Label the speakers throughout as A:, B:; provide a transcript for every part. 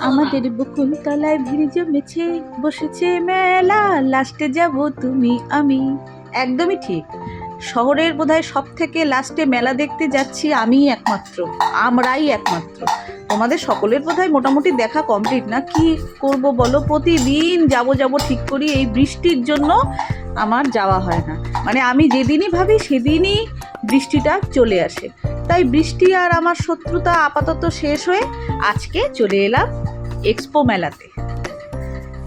A: আমাদের বকুল তলায় ভিড় জমেছে বসেছে মেলা। লাস্টে যাব তুমি, আমি। একদমই ঠিক। শহরের বোধহয় সব থেকে লাস্টে মেলা দেখতে যাচ্ছি আমিই একমাত্র, আমরাই একমাত্র। তোমাদের সকলের বোধহয় মোটামুটি দেখা কমপ্লিট না? কি করব বলো? প্রতিদিন যাব যাব ঠিক করি, এই বৃষ্টির জন্য আমার যাওয়া হয় না। মানে আমি যেদিনই ভাবি সেদিনই বৃষ্টিটা চলে আসে। তাই বৃষ্টি আর আমার শত্রুতা আপাতত শেষ হয়ে আজকে চলে এলাম এক্সপো মেলাতে।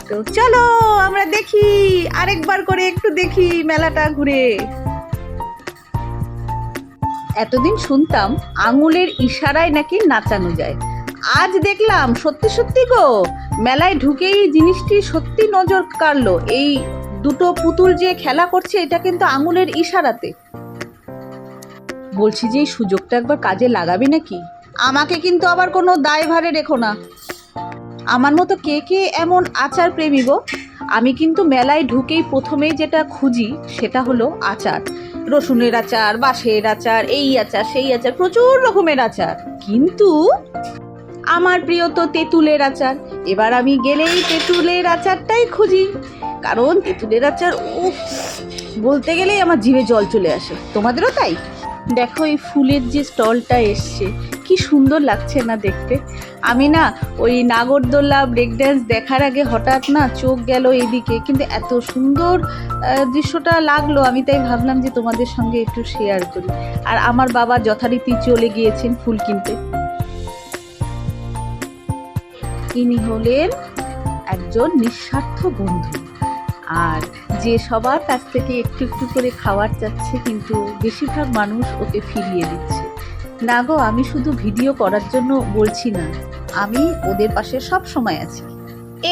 A: তো চলো, আমরা দেখি, আরেকবার করে একটু দেখি মেলাটা ঘুরে। এতদিন শুনতাম আঙুলের ইশারায় নাকি নাচানো যায়। আজ দেখলাম, সত্যি সত্যি গো, মেলায় ঢুকেই জিনিসটি সত্যি নজর কাড়লো। এই দুটো পুতুল যে খেলা করছে, এটা কিন্তু আঙুলের ইশারাতে। বলছি যে, এই সুযোগটা একবার কাজে লাগাবি নাকি? আমাকে কিন্তু আবার কোনো দায়ভারে রেখো না। আমার মতো কে কে এমন আচার প্রেমী গো? আমি কিন্তু মেলায় ঢুকেই প্রথমেই যেটা খুঁজি সেটা হলো আচার। রসুনের আচার, বাঁশের আচার, এই আচার, সেই আচার, প্রচুর রকমের আচার। কিন্তু আমার প্রিয় তো তেঁতুলের আচার। এবার আমি গেলেই তেঁতুলের আচারটাই খুঁজি। কারণ তেঁতুলের আচার, উফ, বলতে গেলেই আমার জিভে জল চলে আসে। তোমাদেরও তাই? দেখো এই ফুলের যে স্টলটা এসছে, কি সুন্দর লাগছে না দেখতে। আমি না ওই নাগরদোল্লা ব্রেক ড্যান্স দেখার আগে হঠাৎ না চোখ গেল এদিকে কিন্তু এত সুন্দর দৃশ্যটা লাগল। আমি তাই ভাবলাম যে তোমাদের সঙ্গে একটু শেয়ার করি। আর আমার বাবা যথারীতি চলে গিয়েছেন ফুল কিনতে। ইনি হলেন একজন নিঃস্বার্থ বন্ধু। আর যে সবার কাছ থেকে একটু একটু করে খাওয়ার চাচ্ছে, কিন্তু বেশিরভাগ মানুষ ওকে ফিরিয়ে দিচ্ছে। না গো, আমি শুধু ভিডিও করার জন্য বলছি না। আমি ওদের পাশে সব সময় আছি।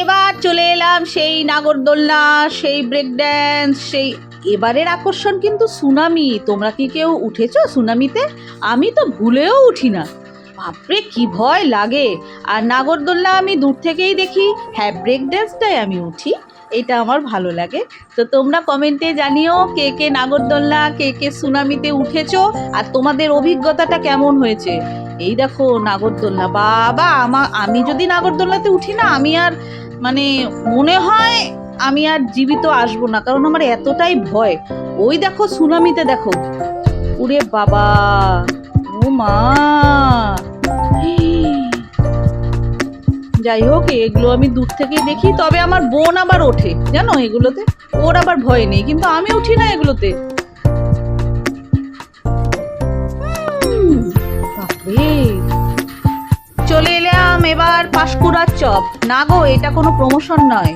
A: এবার চলে এলাম সেই নাগরদোলনা, সেই ব্রেক ড্যান্স সেই এবারের আকর্ষণ কিন্তু সুনামি। তোমরা কি কেউ উঠেছো সুনামিতে? আমি তো ভুলেও উঠি না। বাপরে, কি ভয় লাগে। আর নাগরদোল্লা আমি দূর থেকেই দেখি। হ্যাঁ ব্রেক ড্যান্সটাই আমি উঠি। এটা আমার ভালো লাগে। তো তোমরা কমেন্টে জানিও কে কে নাগরদোল্লা, কে কে সুনামিতে উঠেছো আর তোমাদের অভিজ্ঞতাটা কেমন হয়েছে। এই দেখো নাগরদোল্লা। বাবা, আমা, আমি যদি নাগরদোল্লাতে উঠি না, আমি আর মানে মনে হয় আমি আর জীবিত আসব না, কারণ আমার এতটাই ভয়। ওই দেখো সুনামিতে দেখো। উরে বাবা, ও মা। এগুলো আমি দূর থেকে দেখি, তবে আমার বোন আবার ওঠে। জানো, এগুলোতে? ওর আবার ভয় নেই, কিন্তু আমি উঠি না এগুলোতে। চলে এলাম এবার পাঁশকুড়ার চপ। না গো, এটা কোনো প্রমোশন নয়।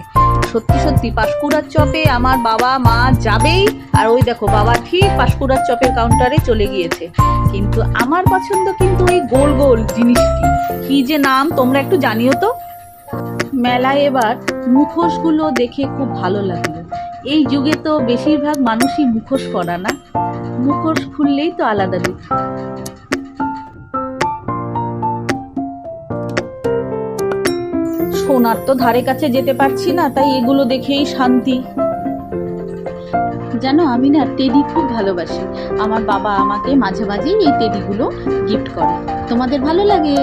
A: সত্যি সত্যি, পাঁশকুড়ার চপে আমার বাবা, মা যাবেই। আর ওই দেখো, বাবা ঠিক পাঁশকুড়ার চপের কাউন্টারে চলে গিয়েছে। কিন্তু আমার পছন্দ কিন্তু ওই গোল গোল জিনিসটি। কি যে নাম, তোমরা একটু জানিও তো। মেলায় এবার মুখোশগুলো দেখে খুব ভালো লাগল। এই যুগে তো বেশিরভাগ মানুষই মুখোশ পরা না। মুখোশ খুললেই তো আলাদা দিক সোনার তো ধারে কাছে যেতে পারছি না, তাই এগুলো দেখেই শান্তি। জানো, আমি না টেডি খুব ভালোবাসি। আমার বাবা আমাকে মাঝে মাঝেই এই টেডিগুলো গিফট করে। তোমাদের ভালো লাগে?